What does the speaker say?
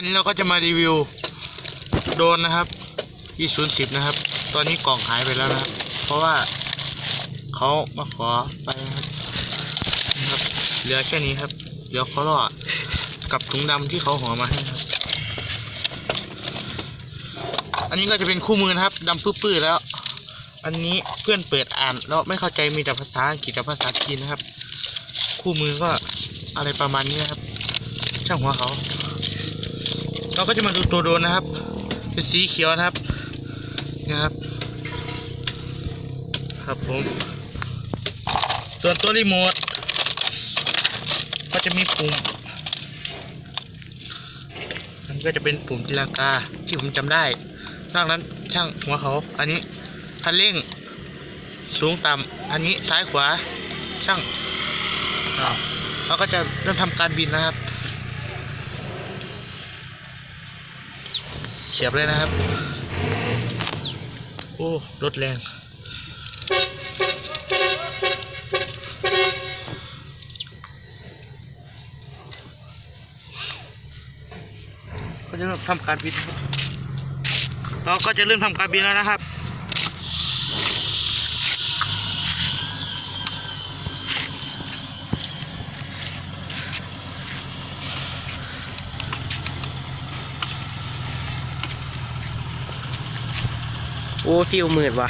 วันนี้เราก็จะมารีวิวโดนนะครับ e 0 10นะครับ ตอนนี้กล่องหายไปแล้วนะครับ เพราะว่าเขามาขอไปนะครับเหลือแค่นี้ครับเดี๋ยวเขารอกับถุงดำที่เขาห่อมาให้ครับ อันนี้ก็จะเป็นคู่มือนะครับดำปื้อๆแล้ว อันนี้เพื่อนเปิดอ่านแล้วไม่เข้าใจมีแต่ภาษาอังกฤษกับภาษาจีนนะครับ คู่มือก็อะไรประมาณนี้นะครับ ช่างหัวเขา เราก็จะมาดูตัวโดรนนะครับ เป็นสีเขียวนะครับนะครับ ครับผมส่วนตัวรีโมทก็จะมีปุ่มมันก็จะเป็นปุ่มตีลังกาที่ผมจำได้นอกนั้นช่างหัวเขา อันนี้คันเร่ง สูงต่ำอันนี้ซ้ายขวาช่างเราก็จะเริ่มทำการบินนะครับ เฉียบเลยนะครับ โอ้รถแรงก็จะเริ่มทำการบินเราก็จะเริ่มทำการบินแล้วนะครับ โอ้ฟิวมืดว่ะ